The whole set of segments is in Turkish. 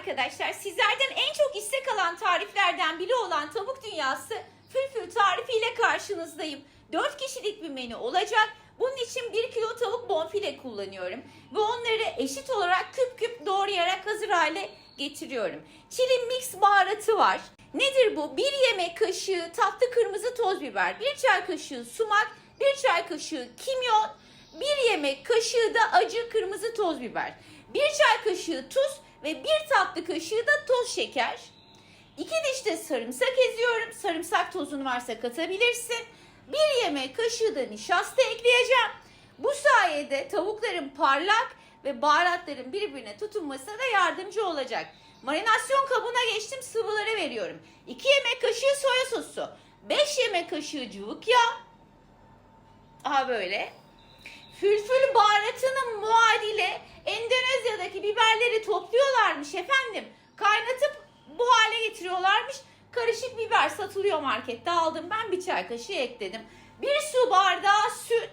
arkadaşlar. Sizlerden en çok istek alan tariflerden biri olan tavuk dünyası fülfül tarifiyle karşınızdayım. 4 kişilik bir menü olacak. Bunun için 1 kilo tavuk bonfile kullanıyorum. Ve onları eşit olarak küp küp doğrayarak hazır hale getiriyorum. Çili mix baharatı var. Nedir bu? 1 yemek kaşığı tatlı kırmızı toz biber, 1 çay kaşığı sumak, 1 çay kaşığı kimyon, 1 yemek kaşığı da acı kırmızı toz biber, 1 çay kaşığı tuz ve 1 tatlı kaşığı da toz şeker. 2 diş de sarımsak eziyorum. Sarımsak tozun varsa katabilirsin. 1 yemek kaşığı da nişasta ekleyeceğim. Bu sayede tavukların parlak ve baharatların birbirine tutunmasına da yardımcı olacak. Marinasyon kabına geçtim sıvıları veriyorum. 2 yemek kaşığı soya sosu, 5 yemek kaşığı cıvık yağ. Aha böyle. Fülfül baharatının muadili Endonezya'daki biberleri topluyorlarmış efendim. Kaynatıp bu hale getiriyorlarmış. Karışık biber satılıyor markette. Aldım ben bir çay kaşığı ekledim. Bir su bardağı süt.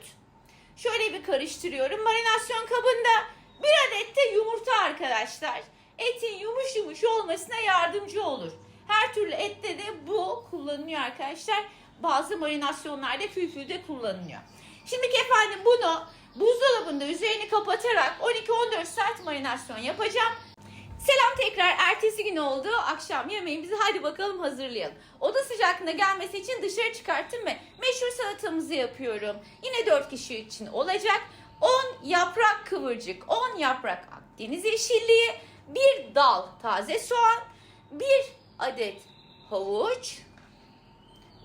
Şöyle bir karıştırıyorum. Marinasyon kabında bir adet de yumurta arkadaşlar. Etin yumuş yumuş olmasına yardımcı olur. Her türlü ette de bu kullanılıyor arkadaşlar. Bazı marinasyonlarda fülfülde kullanılıyor. Şimdi efendim bunu buzdolabında üzerini kapatarak 12-14 saat marinasyon yapacağım. Selam tekrar ertesi gün oldu. Akşam yemeğimizi hadi bakalım hazırlayalım. Oda sıcaklığına gelmesi için dışarı çıkarttım ve meşhur salatamızı yapıyorum. Yine 4 kişi için olacak. 10 yaprak kıvırcık, 10 yaprak Akdeniz yeşilliği, 1 dal taze soğan, 1 adet havuç,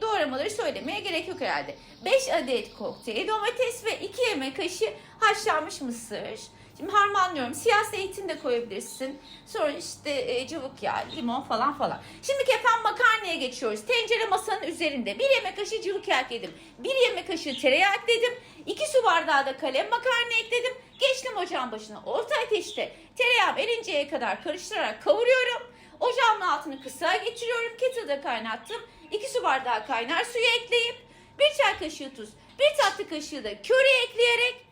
doğramaları söylemeye gerek yok herhalde. 5 adet kokteyl domates ve 2 yemek kaşığı haşlanmış mısır. Şimdi harmanlıyorum. Siyah zeytin de koyabilirsin. Sonra işte e, cıvık yağ, limon falan falan. Şimdi kefen makarnaya geçiyoruz. Tencere masanın üzerinde. 1 yemek kaşığı cıvık yağ ekledim. 1 yemek kaşığı tereyağı ekledim. 2 su bardağı da kalem makarna ekledim. Geçtim ocağın başına. Orta ateşte tereyağım erinceye kadar karıştırarak kavuruyorum. Ocağımın altını kısa geçiriyorum. Kettle'da kaynattım. 2 su bardağı kaynar suyu ekleyip 1 çay kaşığı tuz, 1 tatlı kaşığı da köri ekleyerek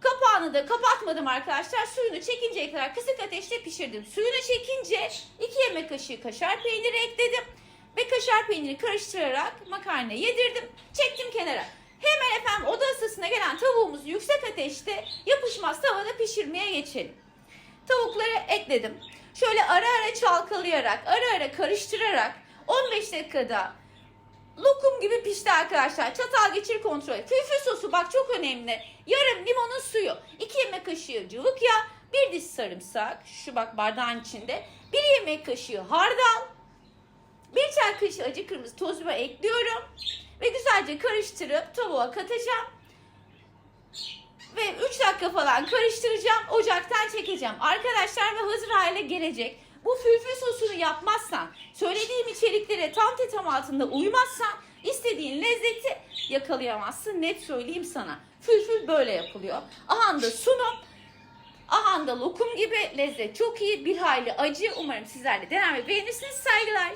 kapağını da kapatmadım arkadaşlar. Suyunu çekinceye kadar kısık ateşte pişirdim. Suyunu çekince 2 yemek kaşığı kaşar peyniri ekledim. Ve kaşar peyniri karıştırarak makarna yedirdim. Çektim kenara. Hemen efendim oda ısısına gelen tavuğumuzu yüksek ateşte yapışmaz tavada pişirmeye geçelim. Tavukları ekledim. Şöyle ara ara çalkalayarak, ara ara karıştırarak 15 dakikada lokum gibi pişti arkadaşlar. Çatal geçir kontrol. Fülfül sosu bak çok önemli. Yarım limonun suyu. 2 yemek kaşığı cıvık yağ. Bir diş sarımsak. Şu bak bardağın içinde. 1 yemek kaşığı hardal. 1 çay kaşığı acı kırmızı toz biber ekliyorum. Ve güzelce karıştırıp tavuğa katacağım. Ve 3 dakika falan karıştıracağım. Ocaktan çekeceğim. Arkadaşlar ve hazır hale gelecek. Bu fülfül sosunu yapmazsan, söylediğim içeriklere tam tetam altında uymazsan istediğin lezzeti yakalayamazsın. Net söyleyeyim sana. Fülfül böyle yapılıyor. Ahanda sunum, ahanda lokum gibi lezzet çok iyi. Bir hayli acı. Umarım sizler de dener beğenirsiniz. Saygılar.